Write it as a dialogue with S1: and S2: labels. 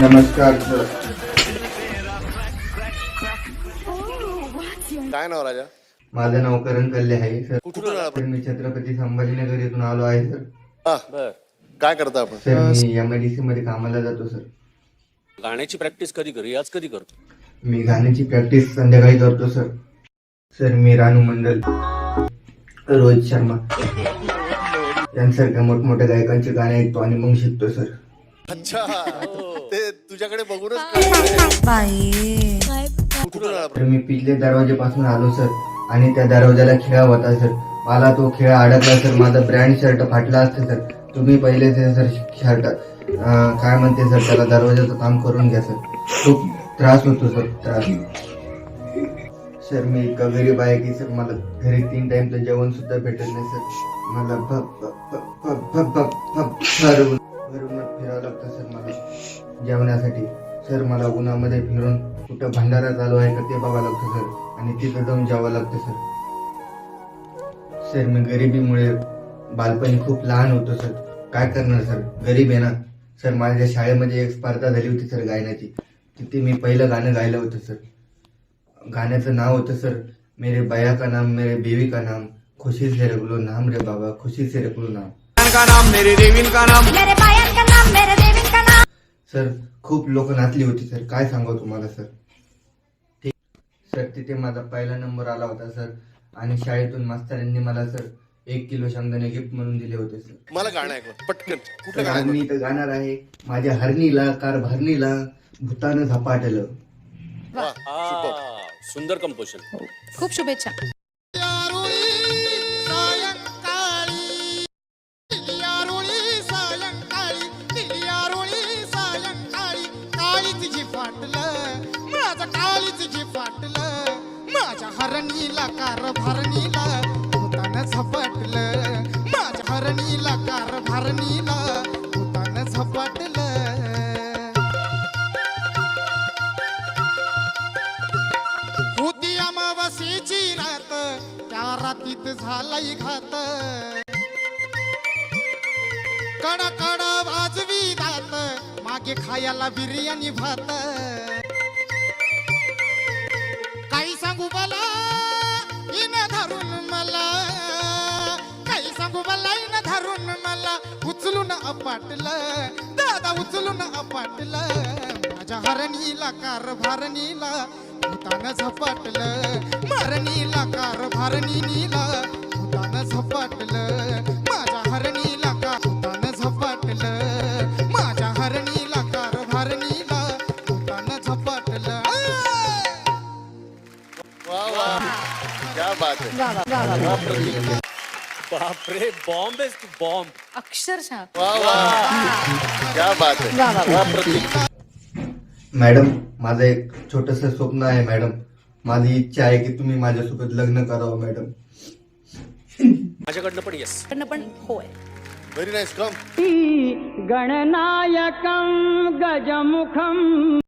S1: नमस्कार सर.
S2: काय नाव राजा?
S1: माझं नाव करण कल्ले आहे सर.
S2: कुठून आला
S1: सर मी छत्रपती संभाजीनगर येथून आलो आहे सर.
S2: हा, काय करता आपण?
S1: सर मी एमआयडीसी मध्ये कामाला जातो सर.
S3: गाण्याची प्रॅक्टिस कधी करू? याच कधी करतो?
S1: मी गाण्याची प्रॅक्टिस संध्याकाळी करतो सर. सर मी रानू मंडल रोहित शर्मा यांसारख्या मोठमोठ्या गायकांचे गाणे ऐकतो आणि मग शिकतो सर.
S2: अच्छा. ते तुझ्याकडे बघूनच कळलं.
S4: बाई
S2: कुठून आला
S1: तर मी पिछले दरवाजेपासून आलो सर आणि त्या दरवाजाला खिळा होता सर मला तो खिळा अडकला सर माझा ब्रँड शर्ट फाटला असतं सर तुम्ही पहिले ते सर शर्ट काय म्हणते सर त्याला दरवाजाचं काम करून घ्या सर खूप त्रास होतो सर त्रास सर मी इतका गरीब आहे की सर मला घरी तीन टाइमचं जेवण सुद्धा भेटत नाही सर मला भप भप भप भप भप भप भरून भरून फिरावं लागतं सर मला. जेवणासाठी. सर मला उन्हामध्ये फिरून कुठं भंडारा चालू आहे का ते बघावं लागतं सर. आणि तिथं जाऊन जावं लागतं सर. सर मी गरिबीमुळे बालपणी खूप लहान होतो सर. काय करणार सर? गरीब आहे ना. सर माझ्या शाळेमध्ये एक स्पर्धा झाली होती सर गायनाची. तिथे मी पहिलं गाणं गायलं होतं सर. गाण्याचं नाव होतं सर मेरे बया का नाम मेरे बेवी का नाम. खुशी से रगलो नाम रे बाबा खुशी से रगलो नाम.
S4: मेरे का नाम. मेरे देवी का नाम
S1: सर खूप लोक नाचली होती सर. काय सांगू तुम्हाला सर? ठीक सर तिथे माझा पहिला नंबर आला होता सर. आणि शाळेतून मास्तरांनी मला सर एक किलो शेंगदाणे गिफ्ट म्हणून दिले होते सर.
S2: मला गाणं पटकन.
S1: तर आज मी इथं गाणार आहे. माझ्या हरणीला कार भरणीला भूतानं झपाटलं.
S3: सुंदर कंपोजिशन
S4: खूप शुभेच्छा.
S5: हरणीला कार भरणीला भूतान झपटलं. माझ्या हरणीला कार भरणीला भूतान झपटलं. होती अमावास्येची रात त्या रातीत झालाय घात. कडा कडा वाजवी दात मागे खायला बिर्याणी भात. काही सांगू मला मला इन धरून मला उचलून अपाटलं दादा उचलून अपाटलं माझ्या हरणीला कार भरणीला भूतानं झपाटलं. मरणीला कार भरणीला भूतानं झपाटलं. माझ्या हरणीला का भूतानं झपाटलं. माझ्या हरणीला कार भरणीला भूतानं झपाटलं!
S2: वा वा. क्या बात
S3: बापरे बॉम्ब तू बॉम्ब
S4: अक्षरशः.
S2: वा वा. क्या बात आहे.
S1: मॅडम माझं एक छोटस स्वप्न आहे मॅडम. माझी इच्छा आहे की तुम्ही माझ्यासोबत लग्न करावं मॅडम.
S3: माझ्याकडनं पण येस
S4: पण पण होय.
S2: व्हेरी नाईस कम
S6: गणनायकं गजमुखं.